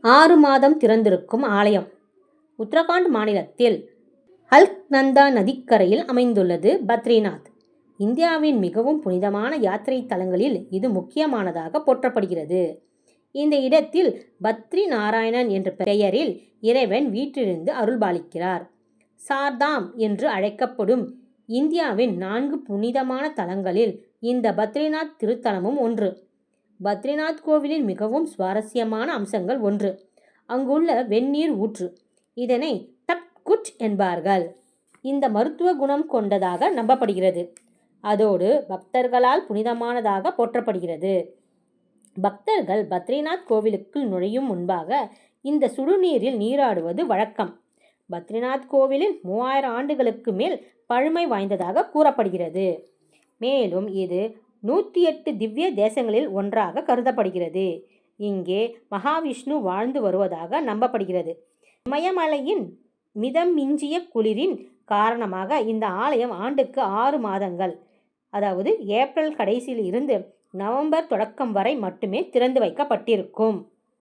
ஆறு மாதம் திறந்திருக்கும் ஆலயம். உத்தரகாண்ட் மாநிலத்தில் அல்க்நந்தா நதிக்கரையில் அமைந்துள்ளது பத்ரிநாத். இந்தியாவின் மிகவும் புனிதமான யாத்திரை தலங்களில் இது முக்கியமானதாக போற்றப்படுகிறது. இந்த இடத்தில் பத்ரி நாராயணன் என்ற பெயரில் இறைவன் வீற்றிருந்து அருள்பாலிக்கிறார். சார்தாம் என்று அழைக்கப்படும் இந்தியாவின் நான்கு புனிதமான தலங்களில் இந்த பத்ரிநாத் திருத்தலமும் ஒன்று. பத்ரிநாத் கோவிலின் மிகவும் சுவாரஸ்யமான அம்சங்கள் ஒன்று. அங்குள்ள வெந்நீர் ஊற்று. இதனை தப்குட் என்பார்கள். இந்த மருத்துவ குணம் கொண்டதாக நம்பப்படுகிறது. அதோடு பக்தர்களால் புனிதமானதாக போற்றப்படுகிறது. பக்தர்கள் பத்ரிநாத் கோவிலுக்குள் நுழையும் முன்பாக இந்த சுடுநீரில் நீராடுவது வழக்கம். பத்ரிநாத் கோவிலில் மூவாயிரம் ஆண்டுகளுக்கு மேல் பழமை வாய்ந்ததாக கூறப்படுகிறது. மேலும் இது நூற்றி எட்டு திவ்ய தேசங்களில் ஒன்றாக கருதப்படுகிறது. இங்கே மகாவிஷ்ணு வாழ்ந்து வருவதாக நம்பப்படுகிறது. இமயமலையின் மிதமிஞ்சிய குளிரின் காரணமாக இந்த ஆலயம் ஆண்டுக்கு ஆறு மாதங்கள் அதாவது ஏப்ரல் கடைசியில் இருந்து நவம்பர் தொடக்கம் வரை மட்டுமே திறந்து வைக்கப்பட்டிருக்கும்.